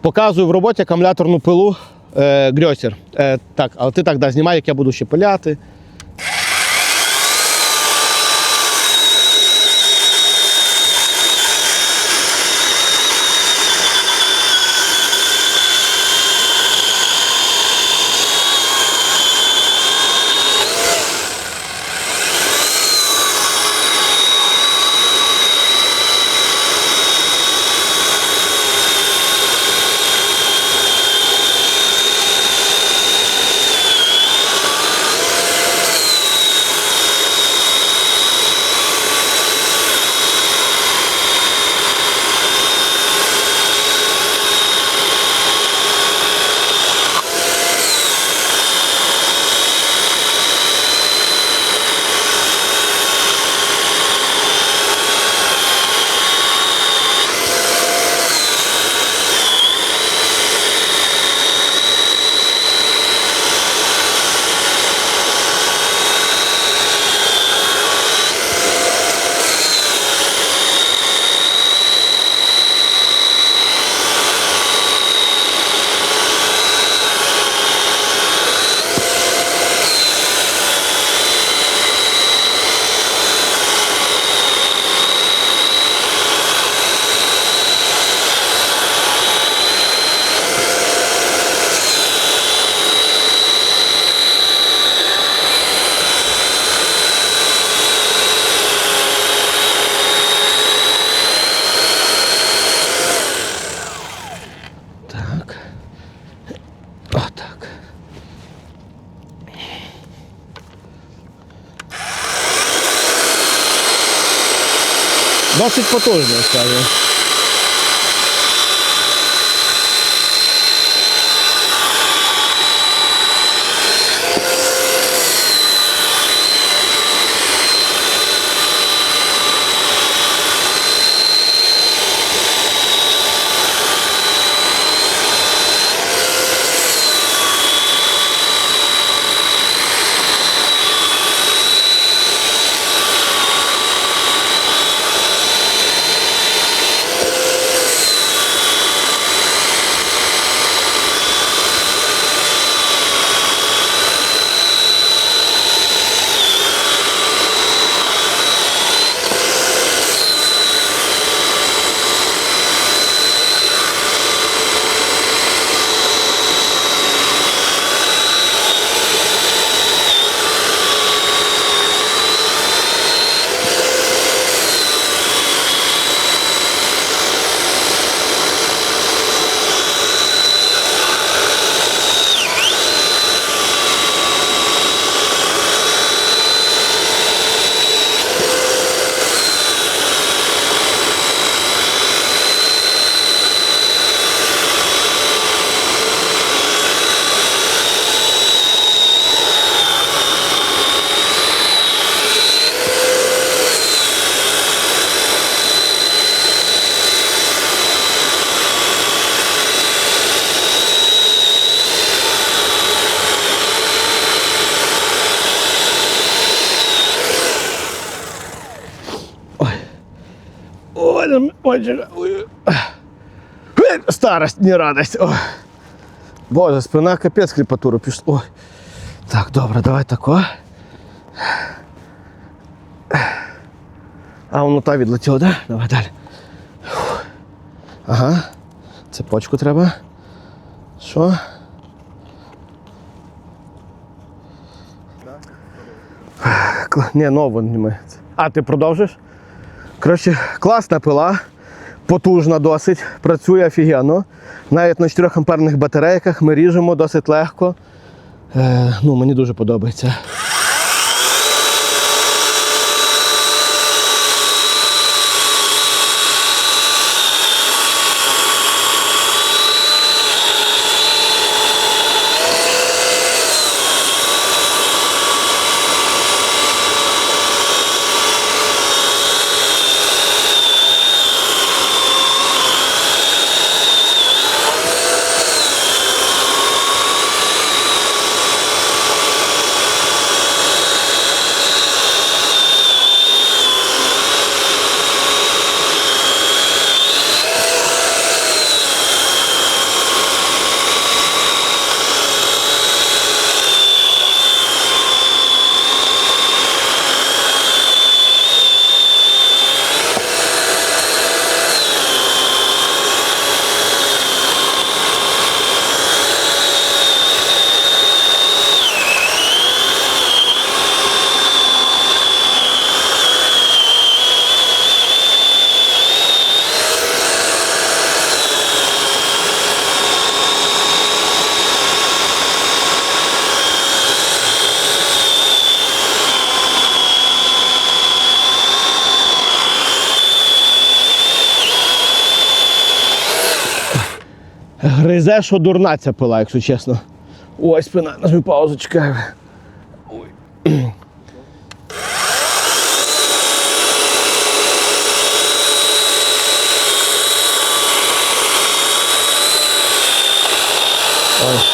Показую в роботі акумуляторну пилу е, Грьосер. Е, так, але ти так да, знімай, як я буду ще пиляти. Досить потужно, скажу. Ой, Старость, не радость. Ой. Боже, спина капець кріпатуру пішла. Ой. Так, добре, давай тако. А воно та відлетіло, да? Давай далі. Ага. Цепочку треба. Що? Ні, нову немає. А, ти продовжиш? Коротше, класна пила, потужна досить, працює офігенно. Навіть на 4 амперних батарейках ми ріжемо досить легко. Е, ну, мені дуже подобається. Гризе, що дурна ця пила, якщо чесно. Ой, спина, нажми паузу, чекай. Ой. Ой.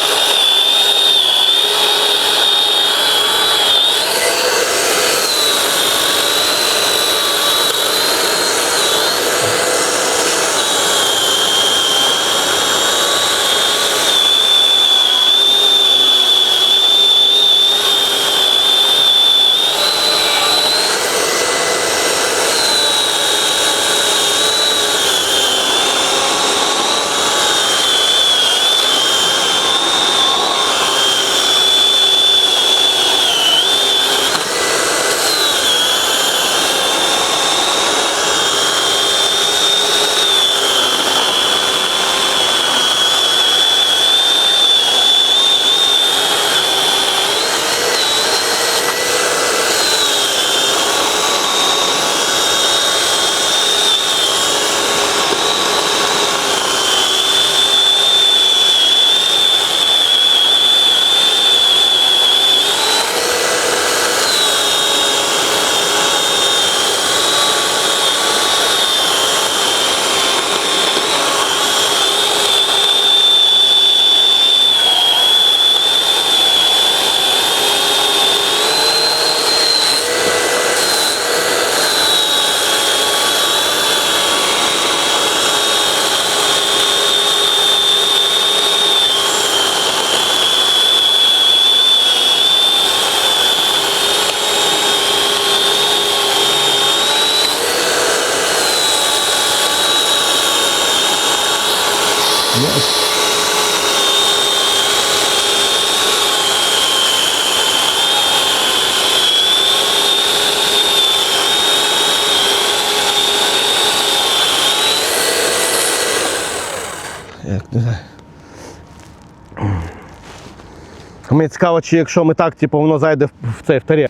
Мені цікаво, чи якщо ми так, типу, воно зайде в, цей в тарі.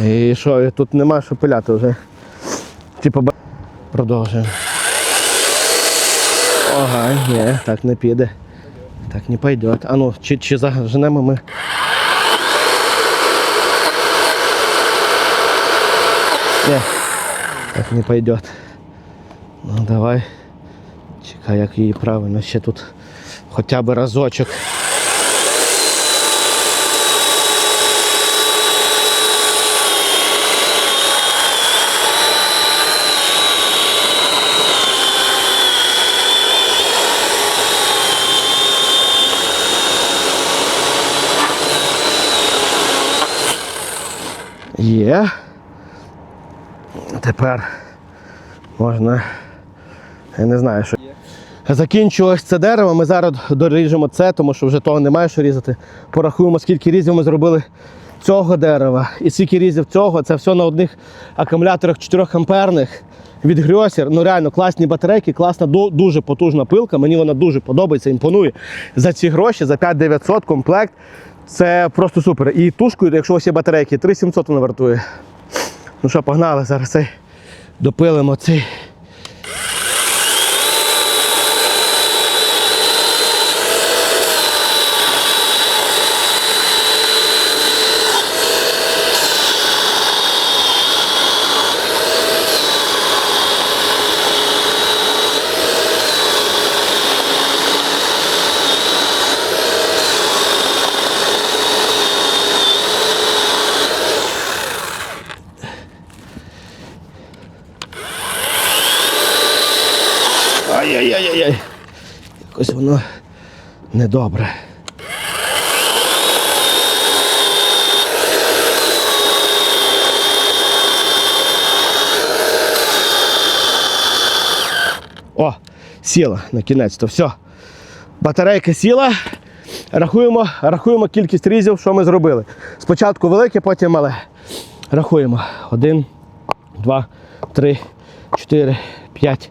І що, тут нема що пиляти вже. Типу, продовжуємо. Ага, ні, так не піде. Так не пойде. А ну, чи, чи заженемо ми. Ні, так не пойде. Ну давай. Чекай, як її правильно ще тут хоча б разочок. Є. Тепер можна. Я не знаю, що. Закінчилось це дерево. Ми зараз доріжемо це, тому що вже того немає що різати. Порахуємо, скільки різів ми зробили цього дерева і скільки різів цього. Це все на одних акумуляторах 4 амперних від Грьосір. Ну реально класні батарейки, класна, дуже потужна пилка. Мені вона дуже подобається, імпонує. За ці гроші, за 5900 комплект. Це просто супер. І тушкою, якщо ось є батарейки, 3700 вона вартує. Ну що, погнали, зараз цей допилимо цей. Ай-яй-яй-яй. Якось воно недобре. О, сіла на кінець. То все. Батарейка сіла. Рахуємо, рахуємо кількість різів, що ми зробили. Спочатку велике, потім мале. Рахуємо. Один, два, три, чотири, п'ять,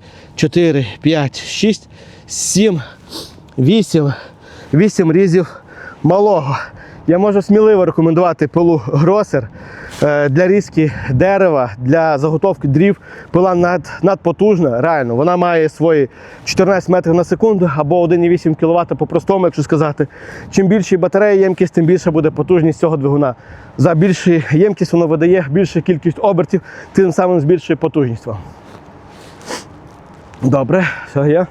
чотири, п'ять, шість, сім, вісім, вісім різів малого. Я можу сміливо рекомендувати пилу Гросер для різки дерева, для заготовки дрів. Пила над, надпотужна, реально. Вона має свої 14 метрів на секунду або 1,8 кВт по-простому, якщо сказати. Чим більші батареї ємкість, тим більша буде потужність цього двигуна. За більшу ємкість воно видає більшу кількість обертів, тим самим збільшує потужність. Добре, все є.